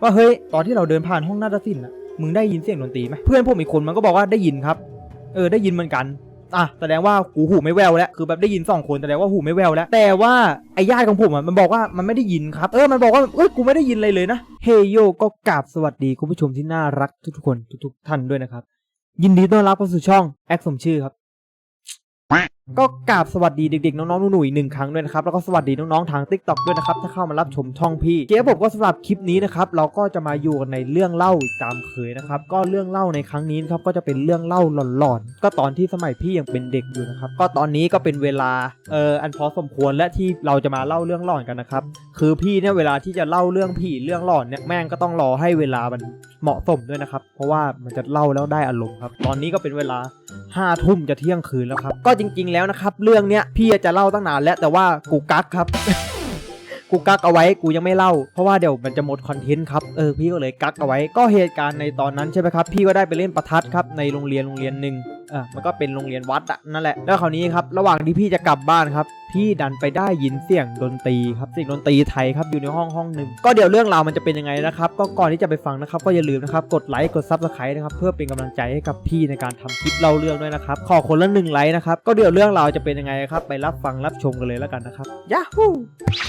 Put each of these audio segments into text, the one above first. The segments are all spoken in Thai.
ว่าเฮ้ยตอนที่เราเดินผ่านห้องนาฏศิลป์น่ะมึงได้ยินเสียงดนตรีไหมเพื่อนผมอีกคนมันก็บอกว่าได้ยินครับ เออได้ยินเหมือนกันอะแสดงว่ากูหูไม่แววแล้วคือแบบได้ยินสองคนแสดงว่าหูไม่แววแล้วแต่ว่าไอ้ญาติของผมอะมันบอกว่ามันไม่ได้ยินครับเออมันบอกว่าเอ้ยกูไม่ได้ยินอะไรเลยนะเฮโยก็กราบสวัสดีคุณผู้ชมที่น่ารักทุกๆคนทุกๆท่านด้วยนะครับยินดีต้อนรับเข้าสู่ช่องแอคสมชื่อครับ ก็กราบสวัสดีเด็กๆน้องๆหนูๆอีกหนึ่งครั้งด้วยนะครับแล้วก็สวัสดีน้องๆทาง t ิ k t o k ด้วยนะครับถ้าเข้ามารับชมช่องพี่เจ๊ผมก็สำหรับคลิปนี้นะครับเราก็จะมาอยู่กันในเรื่องเล่าอีกตามเคยนะครับก็เรื่องเล่าในครั้งนี้นครับก็จะเป็นเรื่องเล่าหลอนๆ ก็ตอนที่สมัยพี่ยังเป็นเด็กอยู่นะครับก็ตอนนี้ก็เป็นเวลาเอออันพอสมควรและที่เราจะมาเล่าเรื่องหลอนกันนะครับคือพี่เนี่ยเวลาที่จะเล่าเรื่องผีเรื่องหลอนเนี่ยแม่งก็ต้องรอให้เวลามัน เหมาะสมด้วยนะครับ เพราะว่ามันจะเล่าแล้วได้อารมณ์ครับ ตอนนี้ก็เป็นเวลาห้าทุ่มจะเที่ยงคืนแล้วครับ ก็จริง ๆ แล้วนะครับ เรื่องเนี้ยพี่จะเล่าตั้งนานแล้วแต่ว่ากูกักครับ กูกักเอาไว้กูยังไม่เล่า เพราะว่าเดี๋ยวมันจะหมดคอนเทนต์ครับเออพี่ก็เลยกักเอาไว้ ก็เหตุการณ์ในตอนนั้นใช่ไหมครับ พี่ก็ได้ไปเล่นประทัดครับในโรงเรียนโรงเรียนหนึ่งอะมันก็เป็นโรงเรียนวัดอะนั่นแหละแล้วคราวนี้ครับระหว่างที่พี่จะกลับบ้านครับ พี่ดันไปได้ยินเสียงดนตรีครับเสียงดนตรีไทยครับอยู่ในห้องห้องหนึ่งก็เดี๋ยวเรื่องราวมันจะเป็นยังไงนะครับ ก็ก่อนที่จะไปฟังนะครับ ก็อย่าลืมนะครับกดไลค์กดซับสไครต์นะครับเพื่อเป็นกำลังใจให้กับพี่ในการทำคลิปเล่าเรื่องด้วยนะครับขอคนละหนึ่งไลค์นะครับก็เดี๋ยวเรื่องราวจะเป็นยังไงครับไปรับฟังรับชมกันเลยแล้วกันนะครับยาฮู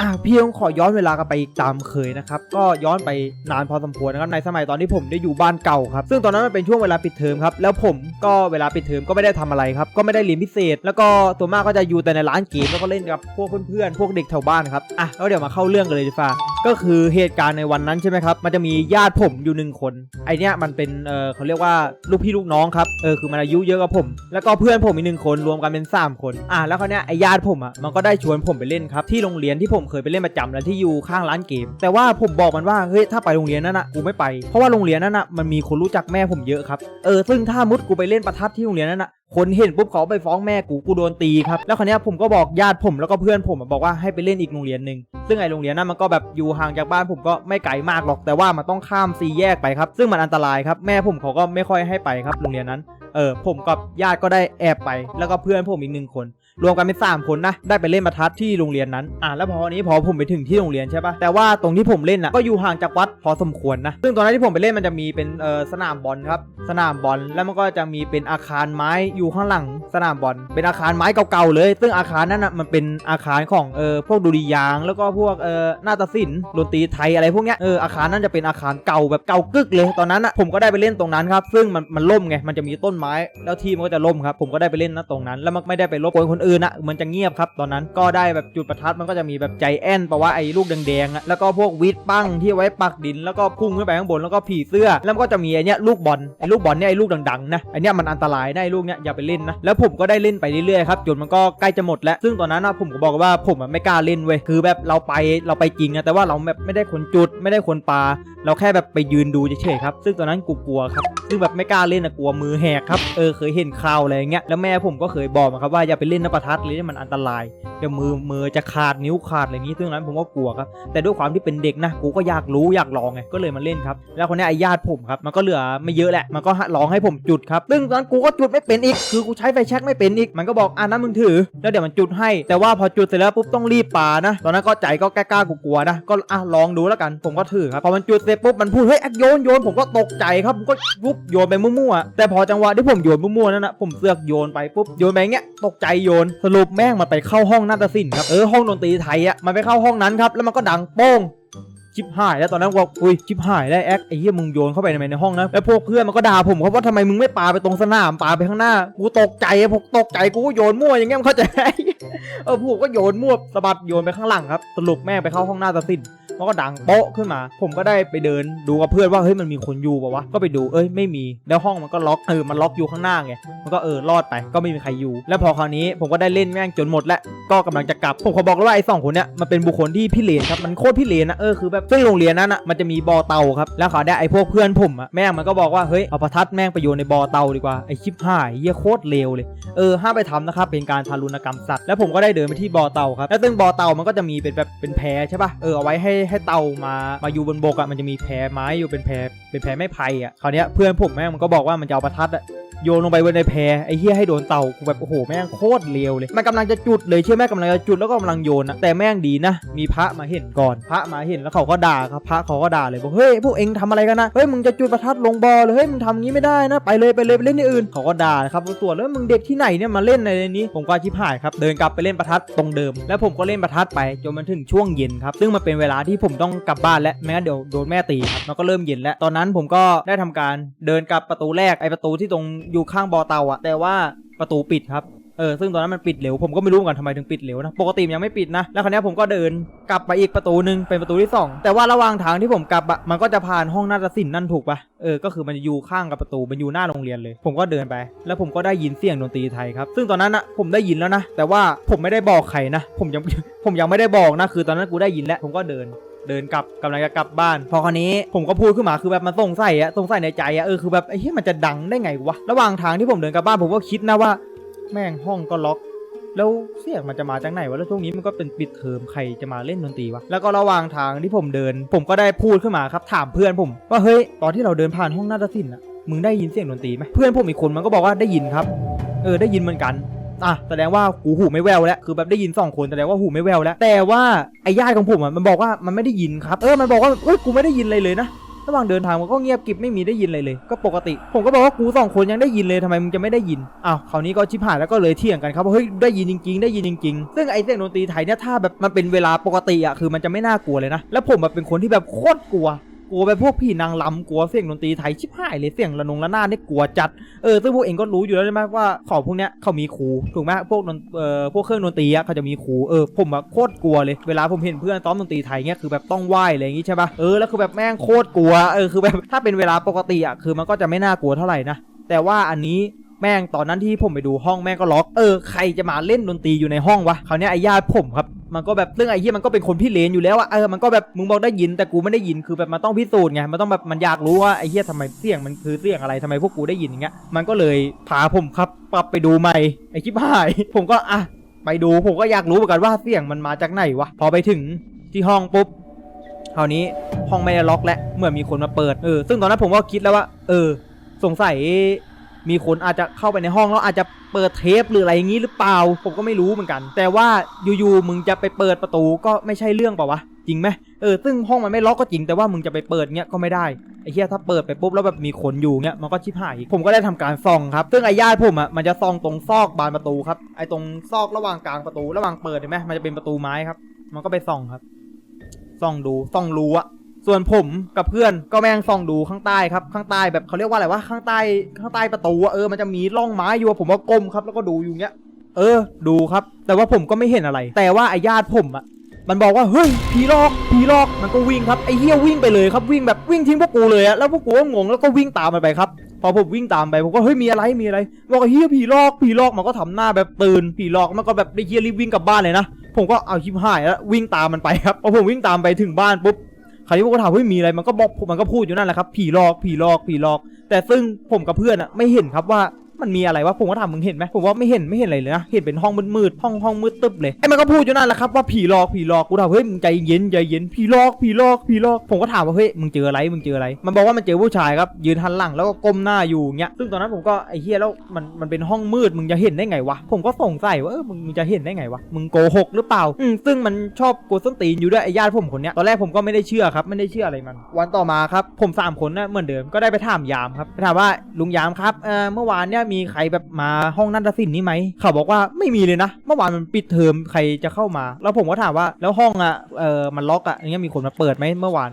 อะพี่ต้องขอย้อนเวลากันไปอีกตามเคยนะครับก็ย้อนไปนานพอสมควรนะครับในสมัยตอนที่ผมได้อยู่บ้านเก่าครับซึ่งตอนนั้นมันเป็นช่วงเวลาปิดเทอมครับแล้วผมก็เวลาปดเทอมก็ไม่ได้ทำอะไรครับ ก็ไม่ได้เรียนพิเศษ แล้วก็ตัวมากก็จะอยู่แต่ในร้านเกมแล้วก็เล่นกับพวกเพื่อนๆพวกเด็กแถวบ้านครับอะแล้วเดี๋ยวมาเข้าเรื่องกันเลยดีฟ้าก็คือเหตุการณ์ในวันนั้นใช่ไหมครับ มันจะมีญาติผมอยู่หนึ่งคน ไอเนี้ยมันเป็น เออเขาเรียกว่าลูกพี่ลูกน้องครับ เออคือมันอายุเยอะกว่าผม แล้วก็เพื่อนผมอีกหนึ่งคนรวมกันเป็นสามคน อะแล้วคราเนี้ยไอญาติผมอะมันก็ได้ชวนผมไปเล่นครับที่โรงเรียนที่ผมเคยไปเล่นประจำแล้วที่อยู่ข้างร้านเกม แต่ว่าผมบอกมันว่าเฮ้ยถ้าไปโรงเรียนนั้นอะกูไม่ไป เพราะว่าโรงเรียนนั้นอะมันมีคนรู้จักแม่ผมเยอะครับ เออซึ่งถ้ามุดกูไปเล่นประทัดที่โรงเรียนนั้นอะ คนเห็นปุ๊บเขาไปฟ้องแม่กูกูโดนตีครับแล้วคราวเนี้ยผมก็บอกญาติผมแล้วก็เพื่อนผมอะบอกว่าให้ไปเล่นอีกโรงเรียนหนึ่งซึ่งไอโรงเรียนนั้นมันก็แบบอยู่ห่างจากบ้านผมก็ไม่ไกลมากหรอกแต่ว่ามันต้องข้ามสี่แยกไปครับซึ่งมันอันตรายครับแม่ผมเขาก็ไม่ค่อยให้ไปครับโรงเรียนนั้น ออผมกับญาติก็ได้แอบไป แล้วก็เพื่อนผมอีกหนึ่งคน รวมกันเป็นสามคนนะ ได้ไปเล่นประทัดที่โรงเรียนนั้น อะแล้วพอนนี้พอผมไปถึงที่โรงเรียนใช่ปะแต่ว่าตรงที่ผมเล่นอะก็อยู่ห่างจากวัดพอสมควรนะ ซึ่งตอนนั้นที่ผมไปเล่นมันจะมีเป็นเออสนามบอลครับ สนามบอล แล้วมันก็จะมีเป็นอาคารไม้อยู่ข้างหลังสนามบอล เป็นอาคารไม้เก่าๆเลย ซึ่งอาคารนั้นอะมันเป็นอาคารของเออพวกดุริยาง แล้วก็พวกเออนาฏศิลป์ดนตรีไทยอะไรพวกเนี้ย เอออาคารนั้นจะเป็นอาคารเก่าแบบเก่ากึกเลย ตอนนั้นอะผมก็ได้ไปเล่นตรงนั้นครับ ซึ่งมันมันล่มไง มันจะมีต้นไม้แล้วที่มันก็จะล่มครับผมก็ได้ไปเล่นนะตรงนั้น แล้วมันไม่ได้ไปรบกวนคนอื่นอะมันจะเงียบครับตอนนั้นก็ได้แบบจุดประทัดมันก็จะมีแบบใจแอนแปลว่าไอ้ลูกแดงๆอะแล้วก็พวกวิทปั้งที่ไว้ปักดิน แล้วก็พุ่งขึ้นไปข้างบนแล้วก็ผีเสื้อ แล้วก็จะมีไอ้นี้ยลูกบอลไอ้ลูกบอลเนี่ยไอ้ลูกดังๆนะไอ้นี้มันอันตรายนะไอ้ลูกเนี้ยอย่าไปเล่นนะแล้วผมก็ได้เล่นไปเรื่อยๆครับจนมันก็ใกล้จะหมดแล้วซึ่งตอนนั้นนะผมก็บอกว่าผมไม่กล้าเล่นเว้ยคือแบบเราไปเราไปจริงนะแต่ว่าเราแบบไม่ได้คนจุดไม่ได้คนปาเราแค่แบบไปยืนดูเฉยๆครับ ซึ่งตอนนั้นกูกลัวครับ ซึ่งแบบไม่กล้าเล่นนะกลัวมือแหกครับ เออเคยเห็นข่าวอะไรอย่างเงี้ย แล้วแม่ผมก็เคยบอกมาครับว่าอย่าไปเล่นน้ำประทัดเลยนี่มันอันตราย เดี๋ยวมือมือจะขาดนิ้วขาดอะไรนี้ ซึ่งนั้นผมก็กลัวครับ แต่ด้วยความที่เป็นเด็กนะ กูก็อยากรู้อยากลองไง ก็เลยมาเล่นครับ แล้วคนนี้ไอ้ญาติผมครับ มันก็เหลือไม่เยอะแหละ มันก็ลองให้ผมจุดครับ ซึ่งตอนนั้นกูก็จุดไม่เป็นอีก คือกูใช้ไฟแช็กไม่เป็นอีก มันก็บอกอ่านั้นมึงถือ แล้วเดี๋ยวมันจุดให้ แต่ว่าพอจุดเสร็จแล้วปุ๊บต้องรีบปานะ ตอนนั้นก็ใจก็กล้ากลัวๆนะ ก็อะลองดูแล้วกัน ผมก็ถือครับ พอมันจุดเสร็จปุ๊บมันพูดเฮ้ยแอคโยนโยนผมก็ตกใจครับผมก็ปุ๊บโยนไปมั่วๆแต่พอจังหวะที่ผมโยนมั่วๆนั่นนะผมเสือกโยนไปปุ๊บโยนไปงเงี้ยตกใจโยนสรุปแม่งมันไปเข้าห้องนาฏศิลป์ครับเออห้องดนตรีไทยอะมันไปเข้าห้องนั้นครับแล้วมันก็ดังโป้งชิบหายแล้วตอนนั้นว่าอุ้ยชิบหายแล้วแอคไอ้เหี้ยมึงโยนเข้าไปในในห้องนะแล้วพวกเพื่อนมันก็ด่าผมครับว่าทำไมมึงไม่ปาไปตรงสนามปาไปข้างหน้ากูตกใจอะผมตกใจกูก็โยนมั่วอย่างเงี้ยมึงเข้าใจเออผมก็โยนมั่วสะบัดโยนไปข้างหลังครับสรุปแม่งไปเข้าห้องหน้าตัดสิน มันก็ดังโป๊ะขึ้นมา ผมก็ได้ไปเดินดูกับเพื่อนว่าเฮ้ยมันมีคนอยู่ปะวะก็ไปดูเอ้ยไม่มีแล้วห้องมันก็ล็อกเออมันล็อกอยู่ข้างหน้าไงมันก็เออรอดไปก็ไม่มีใครอยู่ แล้วพอคราวนี้ผมก็ได้เล่นแม่งจนหมดแล้วก็กำลังจะกลับผมขอบอกเลยว่าไอ้สองคนเนี้ยมันเป็นบุคคลที่พี่เลนครับมันโคตรพี่เลนนะเออคือแบบซึ่งโรงเรียนนั้นอะมันจะมีบ่อเตาครับแล้วเขาได้ไอ้พวกเพื่อนผมอะแม่งมันก็บอกว่าเฮ้ยเอาประทัดแม่งไปโยนในบ่อเตาดีกว่าไอ้ชิบหายเหี้ยโคตรเลวเลยเออห้ามไปทำนะครับเป็นการทารุณกรรมสัตว์แล้วผมก็ได้เดินไปที่บอเตาครับแล้วซึ่งบอเตามันก็จะมีเป็นแบบเป็นแพใช่ป่ะเออเอาไว้ให้ให้เตามามาอยู่บนบกอะมันจะมีแพไม้อยู่เป็นแพเป็นแพไม้ไผ่อะคราวเนี้ยเพื่อนผมแม่งมันก็บอกว่ามันจะเอาประทัดอะ โยนลงไปบนในแพไอ้เหี้ยให้โดนเต่ากูแบบโอ้โหแม่งโคตรเลวเลย มันกำลังจะจุดเลยเชื่อไหมกำลังจะจุดแล้วก็กำลังโยนนะแต่แม่งดีนะ มีพระมาเห็นก่อนพระมาเห็นแล้วเขาก็ด่าครับพระเขาก็ด่าเลยบอกเฮ้ยพวกเองทำอะไรกันนะเฮ้ยมึงจะจุดประทัดลงบ่อเลยเฮ้ยมึงทำงี้ไม่ได้นะไปเลยไปเลยไปเล่นที่อื่นเขาก็ด่าครับส่วแล้วมึงเด็กที่ไหนเนี่ยมาเล่นในนี้ ผมก็ชิบหายครับเดินกลับไปเล่นประทัดตรงเดิม แล้วผมก็เล่นประทัดไปจนมันถึงช่วงเย็นครับซึ่งมันเป็นเวลาที่ผมต้องกลับบ้านแล้วไม่งั้นเดี๋ยวโดนแม่ตีครับมันก็เริ่มเย็นแล้วตอนนั้นผมก็ได้ทำการเดินกลับประตูแรกไอประตูที่ตรงอยู่ข้างบ่อเตาอะแต่ว่าประตูปิดครับเออซึ่งตอนนั้นมันปิดเร็วผมก็ไม่รู้เหมือนกันทำไมถึงปิดเร็วนะปกติมันยังไม่ปิดนะแล้วคราวนี้ผมก็เดินกลับไปอีกประตูหนึ่งเป็นประตูที่สองแต่ว่าระหว่างทางที่ผมกลับอะมันก็จะผ่านห้องนาฏศิลป์นั่นถูกปะเออก็คือมันจะอยู่ข้างกับประตูมันอยู่หน้าโรงเรียนเลย ผมก็เดินไป แล้วผมก็ได้ยินเสียงดนตรีไทยครับซึ่งตอนนั้นอะผมได้ยินแล้วนะแต่ว่าผมไม่ได้บอกใครนะ ผมยังผมยังไม่ได้บอกนะคือตอนนั้นกูได้ยินแล้วผมก็เดิน เดินกลับกำลังจะกลับบ้าน พอคราวนี้ผมก็พูดขึ้นมาคือแบบมันสงสัยอะสงสัยในใจอะเออคือแบบไอ้เหี้ยมันจะดังได้ไงวะระหว่างทางที่ผมเดินกลับบ้านผมก็คิดนะว่า แม่งห้องก็ล็อกแล้วเสียงมันจะมาจากไหนวะ แล้วช่วงนี้มันก็เป็นปิดเทอมใครจะมาเล่นดนตรีวะ แล้วก็ระหว่างทางที่ผมเดิน ผมก็ได้พูดขึ้นมาครับถามเพื่อนผมว่าเฮ้ยตอนที่เราเดินผ่านห้องนาฏศิลป์อะมึงได้ยินเสียงดนตรีไหมเพื่อนผมอีกคนมันก็บอกว่าได้ยินครับ เออได้ยินเหมือนกัน อะแสดงว่ากูหูไม่แววแล้วคือแบบได้ยินสองคนแสดงว่าหูไม่แววแล้วแต่ว่าไอ้ญาติของผมอะมันบอกว่ามันไม่ได้ยินครับเออมันบอกว่าเอ้ยกูไม่ได้ยินอะไรเลยนะระหว่างเดินทางมันก็เงียบกิบไม่มีได้ยินอะไรเลย ก็ปกติ ผมก็บอกว่ากูสองคนยังได้ยินเลยทำไมมึงจะไม่ได้ยินอ้าวคราวนี้ก็ชิบหายแล้วก็เลยเถียงกันครับว่าเฮ้ยได้ยินจริงๆได้ยินจริงๆซึ่งไอ้เสียงดนตรีไทยเนี่ยถ้าแบบมันเป็นเวลาปกติอะคือมันจะไม่น่ากลัวเลยนะ แล้วผมแบบเป็นคนที่แบบโคตรกลัว กลัวแบบพวกผีนางลำกลัวเสียงดนตรีไทยชิบหายเลยเสียงระนงระนาดเนี่ยกลัวจัดเออซึ่งพวกเองก็รู้อยู่แล้วใช่ไหมว่าของพวกเนี้ยเขามีครูถูกไหมพวกดนเอ่อพวกเครื่องดนตรีอะเขาจะมีครูเออผมอะโคตรกลัวเลยเวลาผมเห็นเพื่อนซ้อมดนตรีไทยเนี้ยคือแบบต้องไหว้อะไรอย่างงี้ใช่ปะเออแล้วคือแบบแม่งโคตรกลัวเออคือแบบถ้าเป็นเวลาปกติอะคือมันก็จะไม่น่ากลัวเท่าไหร่นะแต่ว่าอันนี้ แม่งตอนนั้นที่ผมไปดูห้องแม่งก็ล็อกเออใครจะมาเล่นดนตรีอยู่ในห้องวะคราวเนี้ยไอ้ญาติผมครับมันก็แบบเรื่องไอ้เหี้ยมันก็เป็นคนพี่เลนอยู่แล้วอะเออมันก็แบบมึงบอกได้ยินแต่กูไม่ได้ยินคือแบบมันต้องพิสูจน์ไงมันต้องแบบมันอยากรู้ว่าไอ้เหี้ยทำไมเสียงมันคือเสียงอะไรทำไมพวกกูได้ยินอย่างเงี้ยมันก็เลยพาผมครับปรับไปดูใหม่ไอ้ชิบหาย ผมก็อะไปดูผมก็อยากรู้เหมือนกันว่าเสียงมันมาจากไหนวะพอไปถึงที่ห้องปุ๊บคราวนี้ห้องไม่ได้ล็อกแล้วเหมือนมีคนมาเปิดเออซึ่งตอนนั้นผมก็คิดแล้วว่า เออ สงสัย มีคนอาจจะเข้าไปในห้องแล้วอาจจะเปิดเทปหรืออะไรอย่างนี้หรือเปล่า ผมก็ไม่รู้เหมือนกัน แต่ว่าอยู่ๆมึงจะไปเปิดประตูก็ไม่ใช่เรื่องเปล่าวะจริงไหมเออซึ่งห้องมันไม่ล็อกก็จริงแต่ว่ามึงจะไปเปิดเงี้ยก็ไม่ได้ไอ้เหี้ยถ้าเปิดไปปุ๊บแล้วแบบมีคนอยู่เงี้ยมันก็ชิบหายผมก็ได้ทำการส่องครับซึ่งไอ้ญาติผมอะมันจะส่องตรงซอกบานประตูครับไอ้ตรงซอกระหว่างกลางประตูระหว่างเปิดเห็นไหมมันจะเป็นประตูไม้ครับ มันก็ไปส่องครับส่องดูส่องรูอะ ส่วนผมกับเพื่อนก็แม่งส่องดูข้างใต้ครับข้างใต้แบบเขาเรียกว่าอะไรวะข้างใต้ข้างใต้ประตูอะเออมันจะมีร่องไม้อยู่อะผมก็ก้มครับ แล้วก็ดูอยู่เงี้ย เออ ดูครับ แต่ว่าผมก็ไม่เห็นอะไร แต่ว่าไอ้ญาติผมอะมันบอกว่าเฮ้ยผีหลอกผีหลอกมันก็วิ่งครับไอ้เหี้ยวิ่งไปเลยครับวิ่งแบบวิ่งทิ้งพวกกูเลยอะแล้วพวกกูก็งงแล้วก็วิ่งตามมันไปครับพอผมวิ่งตามไปผมก็เฮ้ยมีอะไรมีอะไรบอกว่าเฮียผีหลอกผีหลอกมันก็ทำหน้าแบบตื่นผีหลอกมันก็แบบได้เฮียรีบวิ่งกลับบ้านเลยนะผมก็เอาชิบหายแล้ววิ่งตามมันไปครับพอผมวิ่งตามไปถึงบ้านปุ๊บ คราวนี้พวกก็ถามเฮ้ยมีอะไรมันก็บอกมันก็พูดอยู่นั่นแหละครับผีหลอกผีหลอกผีหลอก แต่ซึ่งผมกับเพื่อนอะไม่เห็นครับว่า มันมีอะไรวะผมก็ถามมึงเห็นไหมผมว่าไม่เห็นไม่เห็นอะไรเลยนะเห็นเป็นห้องมืดๆห้องห้องมืดตึ๊บเลยไอ้มันก็พูดอยู่นั่นแหละครับว่าผีหลอกผีหลอกกูถามเฮ้ยมึงใจเย็นใจเย็นผีหลอกผีหลอกผีหลอกผมก็ถามว่าเฮ้ยมึงเจออะไรมึงเจออะไร มันบอกว่ามันเจอผู้ชายครับยืนหันหลังแล้วก็ก้มหน้าอยู่เงี้ยซึ่งตอนนั้นผมก็ไอ้เฮียแล้วมันมันเป็นห้องมืดมึงจะเห็นได้ไงวะผมก็สงสัยว่าเออมึงจะเห็นได้ไงวะมึงโกหกหรือเปล่าอืมซึ่งมันชอบโกส้นตีนอยู่ด้วยไอ้ญาติผมคนเนี้ยตอนแรกผมก็ไม่ได้เชื่อครับไม่ได้เชื่ออะไรมัน วันต่อมาครับผมสามคนนะเหมือนเดิมก็ได้ไปถามยามครับถามว่าลุงยามครับเออเมื่อวานเนี่ยมีใครแบบมาห้องนันทศิลป์นี่ไหมเขาบอกว่าไม่มีเลยนะ เมื่อวานมันปิดเทอมใครจะเข้ามา แล้วผมก็ถามว่าแล้วห้องอะเออมันล็อกอะอย่างเงี้ยมีคนมาเปิดไหมเมื่อวาน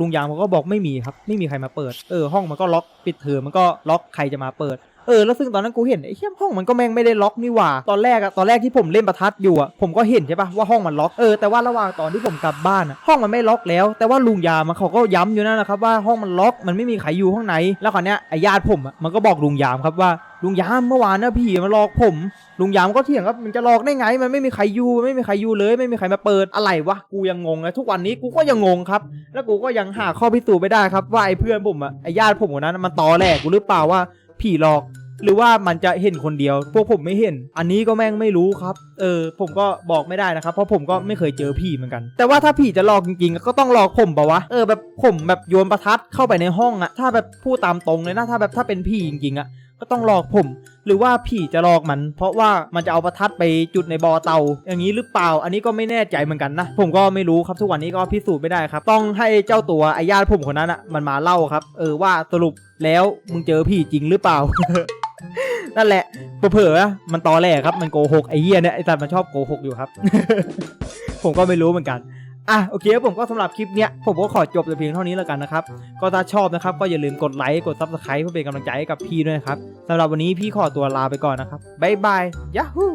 ลุงยามเขาก็บอกไม่มีครับไม่มีใครมาเปิดเออห้องมันก็ล็อกปิดเทอมมันก็ล็อกใครจะมาเปิดเออแล้วซึ่งตอนนั้นกูเห็นไอ้เชี่ยห้องมันก็แม่งไม่ได้ล็อกนี่หว่า ตอนแรกอะตอนแรกที่ผมเล่นประทัดอยู่อะผมก็เห็นใช่ปะว่าห้องมันล็อกเออแต่ว่าระหว่างตอนที่ผมกลับบ้านอะห้องมันไม่ล็อกแล้ว แต่ว่าลุงยามันเขาก็ย้ำอยู่นั่นนะครับว่าห้องมันล็อกมันไม่มีใครอยู่ข้างในแล้วคราวเนี้ยไอ้ญาติผมอะมันก็บอกลุงยามครับว่า ลุงยามเมื่อวานนะพี่มาหลอกผม ลุงยามก็เถียงว่ามันจะหลอกได้ไง มันไม่มีใครอยู่ไม่มีใครอยู่เลย ไม่มีใครมาเปิดอะไรวะกูยังงงเลยทุกวันนี้กูก็ยังงงครับ แล้วกูก็ยังหาข้อพิสูจน์ไม่ได้ครับว่าไอ้เพื่อนผมอะไอ้ญาติผมคนนั้นมันตอแหลกกูหรือเปล่าว่าผีหลอกหรือว่ามันจะเห็นคนเดียว พวกผมไม่เห็น อันนี้ก็แม่งไม่รู้ครับ เออ ผมก็บอกไม่ได้นะครับ เพราะผมก็ไม่เคยเจอผีเหมือนกัน แต่ว่าถ้าผีจะหลอกจริงๆ ก็ต้องหลอกผมปะวะ เออแบบผมแบบโยนประทัดเข้าไปในห้องอะถ้าแบบพูดตามตรงเลยนะ ถ้าแบบถ้าเป็นผีจริงๆอะ ก็ต้องหลอกผม หรือว่าผีจะหลอกมัน เพราะว่ามันจะเอาประทัดไปจุดในบ่อเตา อย่างนี้หรือเปล่า อันนี้ก็ไม่แน่ใจเหมือนกันนะ ผมก็ไม่รู้ครับทุกวันนี้ก็พิสูจน์ไม่ได้ครับ ต้องให้เจ้าตัวไอ้ญาติผมคนนั้นอะมันมาเล่าครับ เออว่าสรุปแล้วมึงเจอผีจริงหรือเปล่า นั่นแหละเผลอๆมันตอแหลครับ มันโกหกไอ้เหี้ยเนี่ยไอ้สัตว์มันชอบโกหกอยู่ครับ ผมก็ไม่รู้เหมือนกัน อะโอเคผมก็สำหรับคลิปเนี้ยผมก็ขอจบแต่เพียงเท่านี้แล้วกันนะครับ ก็ถ้าชอบนะครับ ก็อย่าลืมกดไลค์กดซับสไคร b e เพื่อเป็นกำลังใจให้กับพี่ด้วยนะครับสำหรับวันนี้พี่ขอตัวลาไปก่อนนะครับบ๊ายบายยาฮู